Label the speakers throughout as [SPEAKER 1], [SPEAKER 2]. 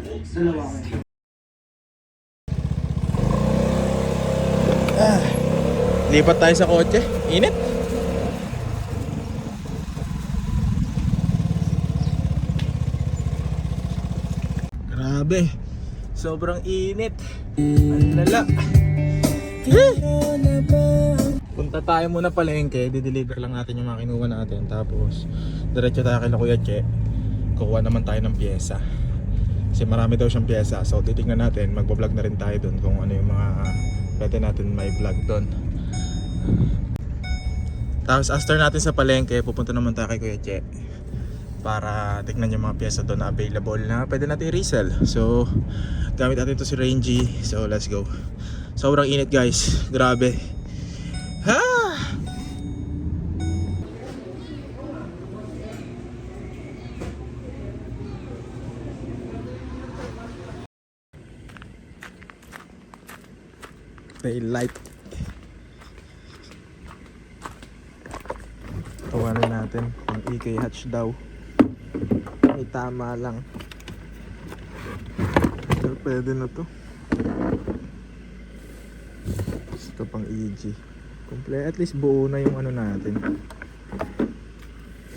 [SPEAKER 1] Dalawa ko.
[SPEAKER 2] Lipat tayo sa kotse. Init. Grabe. Sobrang init. Ang. Punta tayo muna palengke. Di-deliver lang natin yung mga kinuha natin. Tapos, diretso tayo kay Kuya Che. Kukuha naman tayo ng pyesa. Kasi marami daw siyang pyesa. So, titignan natin. Magbablog na rin tayo doon kung ano yung mga pwede natin may vlog doon. Tapos after natin sa palengke, pupunta naman tayo kay Kuya Che para tignan yung mga pyesa doon na available na pwede natin i-resell. So, gamit natin to si Rangy. So, let's go. Sobrang init guys. Grabe. Daylight. Tawanan natin yung EK hatch daw. May tama lang. Pero pwede na to. Ito pang EG. Komple at least buo na yung ano natin.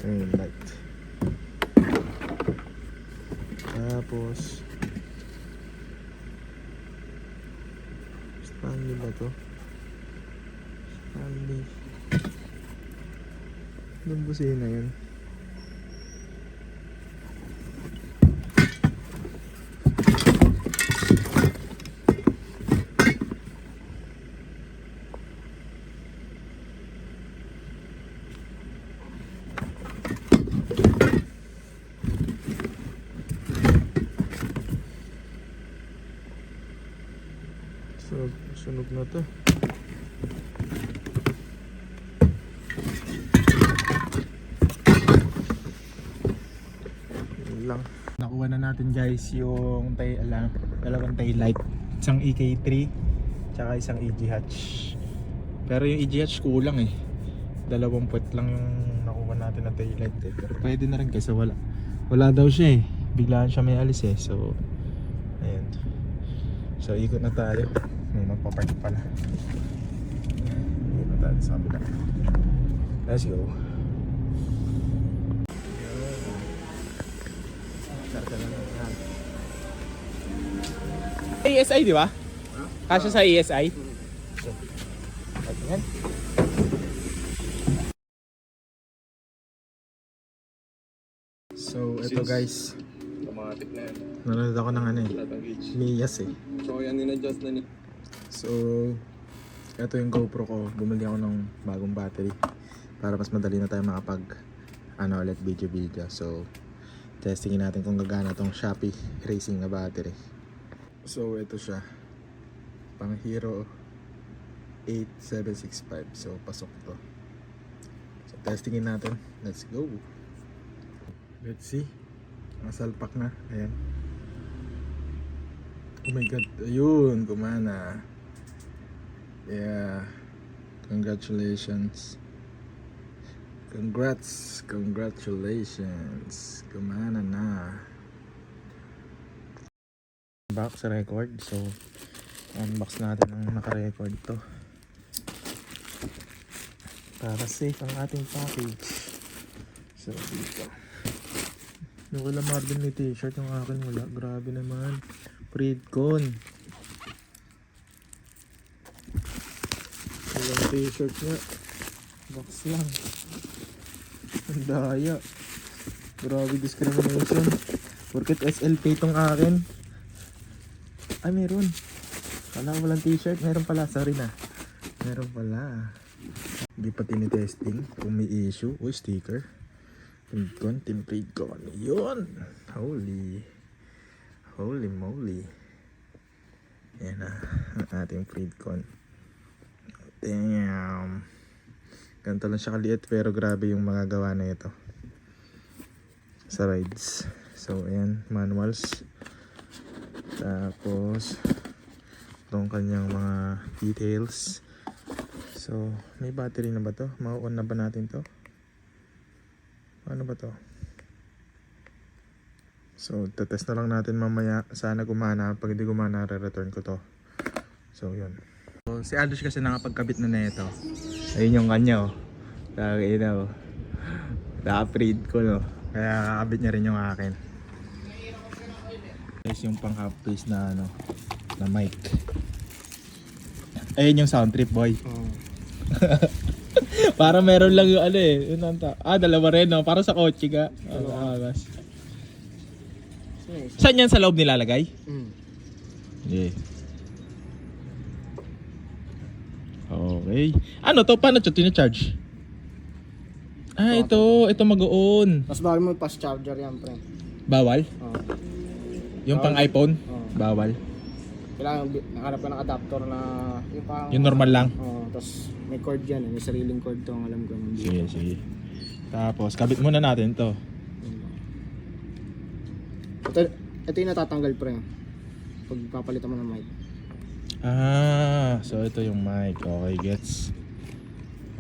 [SPEAKER 2] Ayun, light. Tapos Stanley ba to? Stanley. Anong busina yun? Na to. Yun lang. Nakuha na natin guys yung tay alam, dalawang tail light. Isang EK3 tsaka isang EG hatch. Pero yung EG hatch kulang eh. Dalawang puwet lang yung nakuha natin na tail light eh. Pero pwede na rin kasi wala. Wala daw siya eh. Biglaan siya may alis eh. So, ayun. So, ikot na tayo. May magpapark pala. Na tayo sa kabila. Let's go. ASI, di ba? Kasya sa ASI? Ayan. So, ito guys.
[SPEAKER 3] Automatic na yan.
[SPEAKER 2] Nanonood ako ng ano eh. Miyas eh.
[SPEAKER 3] So yan in-adjust na ni.
[SPEAKER 2] So, ito yung GoPro ko. Bumili ako ng bagong battery para mas madali na tayo makapag ano ulit video video. So, testingin natin kung gagana tong Shopee Racing na battery. So, ito siya. Pang Hero 8765. So, pasok to. So, testingin natin. Let's go. Let's see. Nasalpak na. Ayan. Oh my god. Ayun, gumana. Yeah. Congratulations. Congrats. Congratulations. Gumana na. Back record. So, unbox natin ang naka-record to. Para safe ang ating package. So, dito. Yung wala Marvin may t-shirt, yung akin wala. Grabe naman. Predcon. Walang t-shirt nga. Box lang. Ang daya. Grabe discrimination. Porket SLP itong akin. Ay, meron. Wala walang t-shirt. Meron pala. Sorry na. Meron pala. Hindi pa tinitesting kung may issue. Uy, sticker. Predcon, Team Predcon. Yun! Holy. Holy moly. Yan na. Ang ating Predcon. Damn. Ganito lang siya kaliit pero grabe yung mga gawa na ito. Sa rides. So, ayan. Manuals. Tapos, itong kanyang mga details. So, may battery na ba to? Ma-on na ba natin to? Ano ba to? So, tetest na lang natin mamaya. Sana gumana. Pag hindi gumana, re-return ko to. So, yun. So, si Aldous kasi nakapagkabit na nito. Ayun yung kanya, oh. Kaya na, oh. Na-upgrade ko, no. Kaya kakabit niya rin yung akin. Guys, yung pang half face na, ano, na mic. Ayun yung sound trip, boy. Para meron lang yung ano eh. Yun ang ta- ah, dalawa rin, no? Para sa kotse ka. Ah, angas. Saan yan sa loob nilalagay?
[SPEAKER 1] Mm.
[SPEAKER 2] Yeah. Okay. Ano to? Paano ito tina-charge? Ah, ito. Ito mag-on.
[SPEAKER 1] Tapos bago mo fast charger yan, pre.
[SPEAKER 2] Bawal?
[SPEAKER 1] Oo.
[SPEAKER 2] Yung pang iPhone?
[SPEAKER 1] Oo.
[SPEAKER 2] Bawal.
[SPEAKER 1] Kailangan bi- nakarap ka ng adapter na yung parang...
[SPEAKER 2] Yung normal lang?
[SPEAKER 1] Oo. Tapos may cord yan, eh. may sariling cord to, ang alam ko. Hindi.
[SPEAKER 2] Sige, sige. Tapos, kabit muna natin to.
[SPEAKER 1] Ito, ito yung natatanggal, pre. Pag papalitan mo ng mic.
[SPEAKER 2] Ah, so ito yung mic. Okay, gets.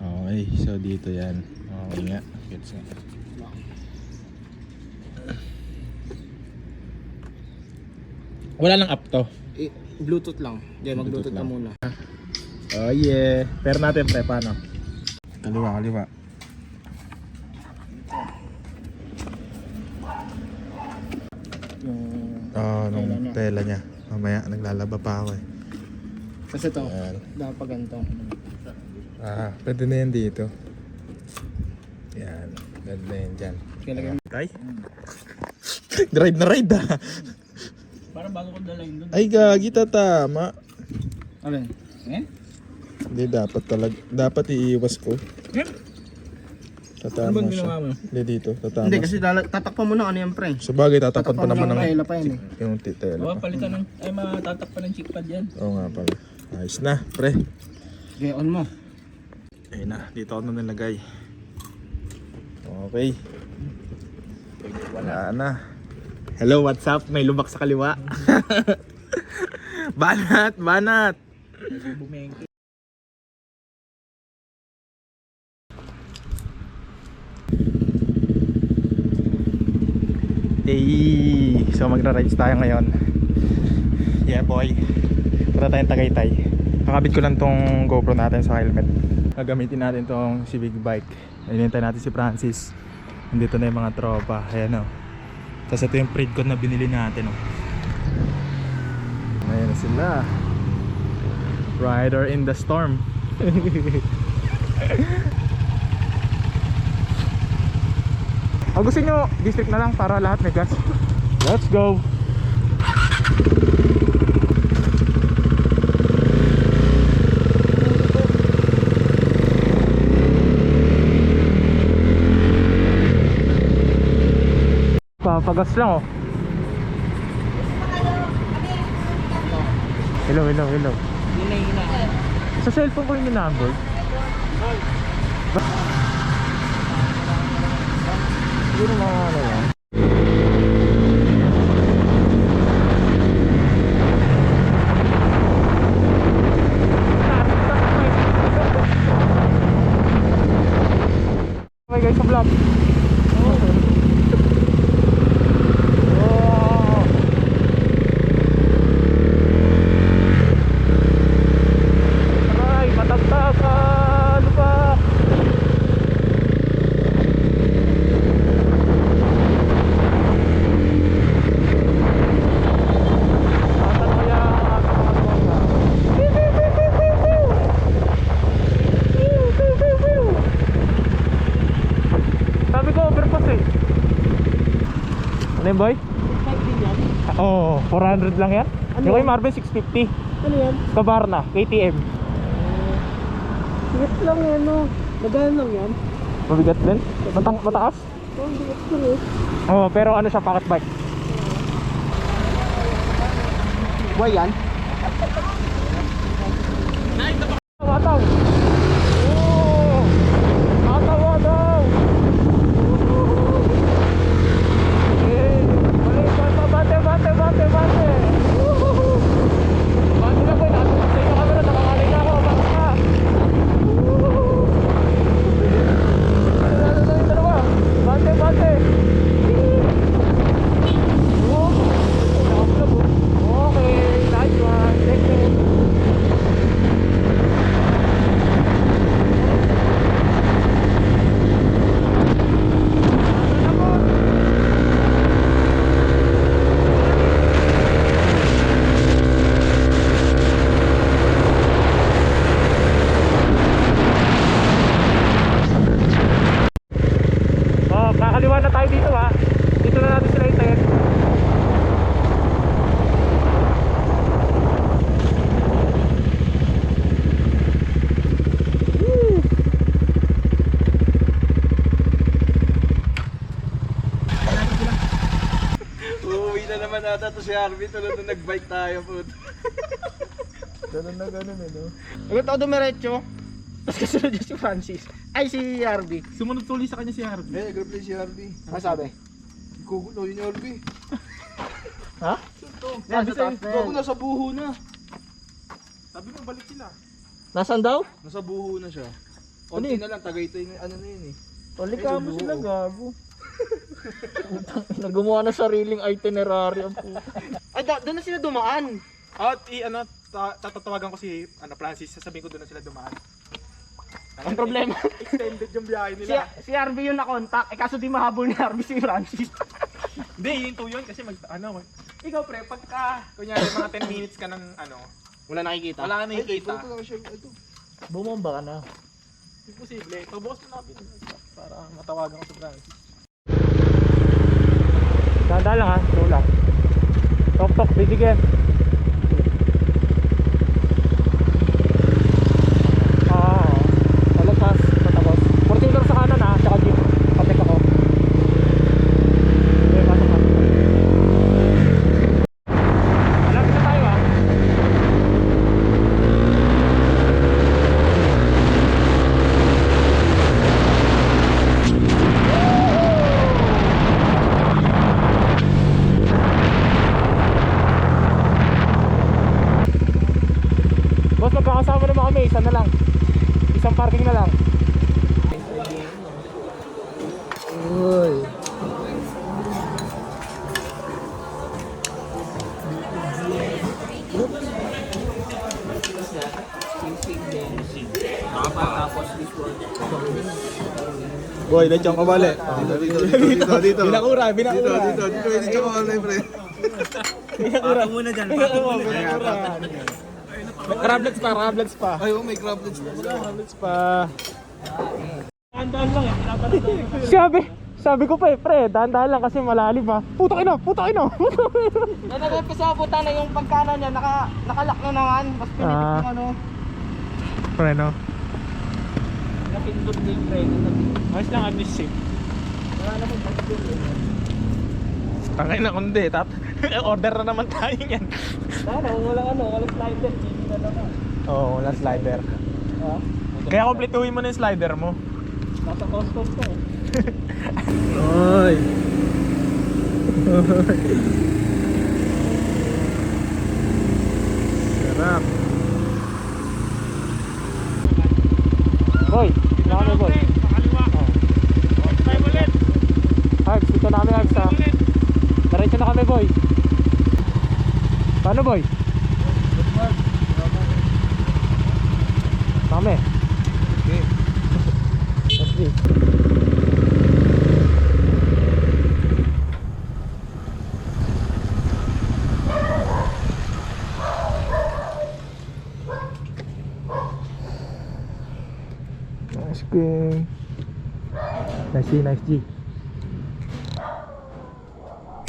[SPEAKER 2] Okay, so dito yan. Okay nga, gets nga. Wala lang app to.
[SPEAKER 1] Eh, Bluetooth lang. Diyan, mag-Bluetooth
[SPEAKER 2] lang.
[SPEAKER 1] muna.
[SPEAKER 2] Oh yeah. Pero natin pre, paano? Kaliwa, kaliwa.
[SPEAKER 1] Yung...
[SPEAKER 2] Oh, nung
[SPEAKER 1] tela niya.
[SPEAKER 2] Mamaya, naglalaba pa ako eh.
[SPEAKER 1] Kasi ito,
[SPEAKER 2] Ayan.
[SPEAKER 1] dapat pa ganito.
[SPEAKER 2] Ah, pwede na yan dito. Yan. Pwede na yan dyan.
[SPEAKER 1] Kailangan
[SPEAKER 2] Tay? ride na ride ah.
[SPEAKER 1] Parang bago ko dalayin doon.
[SPEAKER 2] Ay, gagi, tatama.
[SPEAKER 1] Alin? Eh?
[SPEAKER 2] Hindi, dapat talaga. Dapat iiwas ko. Tatama
[SPEAKER 1] Ano bang
[SPEAKER 2] siya.
[SPEAKER 1] ginawa mo?
[SPEAKER 2] Hindi dito, tatama
[SPEAKER 1] Hindi, kasi lala- tatakpan mo na ano yan, pre.
[SPEAKER 2] Sa bagay, tatakpan pa
[SPEAKER 1] mo
[SPEAKER 2] naman
[SPEAKER 1] ng
[SPEAKER 2] ng
[SPEAKER 1] tela pa yan eh.
[SPEAKER 2] yung titela
[SPEAKER 4] Oo,
[SPEAKER 2] pa.
[SPEAKER 4] palitan ng, ay matatakpan ng chick pad yan.
[SPEAKER 2] Oo nga pala. Ayos na, pre.
[SPEAKER 1] Okay, on mo.
[SPEAKER 2] Ayun na, dito ako na nilagay. Okay. Wala na. Hello, what's up? May lubak sa kaliwa. banat, banat. Hey, so magra-rides tayo ngayon. Yeah boy. Para tayong Tagaytay. Kakabit ko lang tong GoPro natin sa helmet. Gagamitin natin tong si Big Bike. Inintay natin si Francis. Nandito na yung mga tropa. Ayan o. Tapos ito yung Pridcon na binili natin o. Ayan na sila. Rider in the storm. Kung gusto nyo, district na lang para lahat may gas. Let's go! Papagas lang oh. Hello, hello, hello. Sa cellphone ko yung number. Siguro mga ano yan. Okay guys, sa vlog. Oh. Aray, matagtagan pa. Asan kaya ang ating mga tropa? Pew, pew, pew, pew, pew, pew. Pew, pew, pew, pew. Sabi ko overpass eh. Ano yun boy? Oo, oh, 400 lang yan. Yung kay Marvin 650.
[SPEAKER 1] Ano yan?
[SPEAKER 2] Kabarna, KTM.
[SPEAKER 1] Bigat lang yan, no? Magaan lang yan.
[SPEAKER 2] Mabigat din? Matang mataas?
[SPEAKER 1] Oh, bigat ko eh.
[SPEAKER 2] Oo, oh, pero ano siya, pocket bike.
[SPEAKER 1] Buhay yan?
[SPEAKER 2] Wataw! Oo! Wataw, wataw! Eh, balik, bate, bate, bate, bate, bate! Woohoo! Bate na po, nasa sa inyo camera, nakakalay na ako, bate na! Woohoo! Ano na yung dalawa? Bate, bate! Kakaliwa na tayo dito ha. Dito na natin sila hintayin.
[SPEAKER 3] Na naman ata to si Harvey tulad nung nag-bike tayo po.
[SPEAKER 2] Ganun na ganun eh no.
[SPEAKER 1] Agad ako dumiretso. Tapos kasunod niya si Francis. Ay, si Harvey.
[SPEAKER 4] Sumunod tuloy sa kanya si Harvey.
[SPEAKER 3] Eh, grab si Harvey.
[SPEAKER 1] Ano sabi?
[SPEAKER 3] Kugulo yun Harvey.
[SPEAKER 1] Ha?
[SPEAKER 3] Sabi
[SPEAKER 1] sa taas na
[SPEAKER 3] gago
[SPEAKER 1] yan.
[SPEAKER 3] nasa buho na.
[SPEAKER 4] Sabi mo balik sila.
[SPEAKER 1] Nasaan daw?
[SPEAKER 3] Nasa buho na siya.
[SPEAKER 1] Ano yun?
[SPEAKER 3] na lang, Tagaytay na ano na yun eh. Ka mo sila,
[SPEAKER 1] gago. Nagawa na sariling itinerary ang puta. Ay, da- doon na sila dumaan.
[SPEAKER 2] At i ano ta- tatatawagan ko si ano Francis, sasabihin ko doon na sila dumaan.
[SPEAKER 1] Ang problema,
[SPEAKER 2] Extended yung biyahe
[SPEAKER 1] si,
[SPEAKER 2] nila.
[SPEAKER 1] si Harvey yung nakontak. Eh kaso di mahabol ni Harvey si Francis.
[SPEAKER 2] Hindi, hinto yun kasi mag ano. Ikaw pre, pagka kunyari mga 10 minutes ka ng ano,
[SPEAKER 1] Wala nakikita.
[SPEAKER 2] wala ka
[SPEAKER 3] Ay,
[SPEAKER 2] nakikita.
[SPEAKER 3] ito lang siya. Ito.
[SPEAKER 1] Bumomba ka na.
[SPEAKER 2] Imposible. Pabukas mo natin para matawagan ko si Francis. Dada lang ha, lang. Tok tok, bibigyan. Ah, wala pas, patapos. Fortuner sa kanan ha, tsaka jeep. Patek ako. Okay, pasok ka. Malapit na tayo ha. Boss, magkakasama naman kami, isa na lang. Isang parking na lang.
[SPEAKER 1] Uy.
[SPEAKER 2] Boy, lechong kabali.
[SPEAKER 3] Dito, dito, dito, dito, dito.
[SPEAKER 2] Binakura, binakura.
[SPEAKER 3] Dito, dito, dito, dito, dito, pre.
[SPEAKER 2] Binakura muna dyan. Binakura, binakura. Crablets pa, crablets pa.
[SPEAKER 3] Ay, oh, may crablets pala.
[SPEAKER 2] Crablets pa. Dahan-dahan lang eh, Sabi, sabi ko pa eh, pre, dahan-dahan lang kasi malalim ha. Putok ina, putok ina.
[SPEAKER 1] Na nag-umpisa ako puta na yung pagkano niya, naka, nakalak na naman. Mas pinitik
[SPEAKER 2] Ah.
[SPEAKER 1] yung ano.
[SPEAKER 2] Preno.
[SPEAKER 1] Napindot din preno.
[SPEAKER 2] Ayos lang at least safe.
[SPEAKER 1] Wala naman pagpindot.
[SPEAKER 2] Tangay na kundi, tap. Order na naman tayo yan.
[SPEAKER 1] Sana, walang ano, walang slider. Hindi na naman.
[SPEAKER 2] Oo, oh, wala slider.
[SPEAKER 1] Ha?
[SPEAKER 2] Kaya kompletuhin mo na yung slider mo.
[SPEAKER 1] Nasa custom to.
[SPEAKER 2] Oy. Sarap. Boy, dito kami boy. Pakaliwa. Tayo ulit. Harbs, dito na kami Harbs ha. Diretso na kami boy. Paano boy? Kami.
[SPEAKER 3] Okay.
[SPEAKER 2] Let's see. 来吸来吸。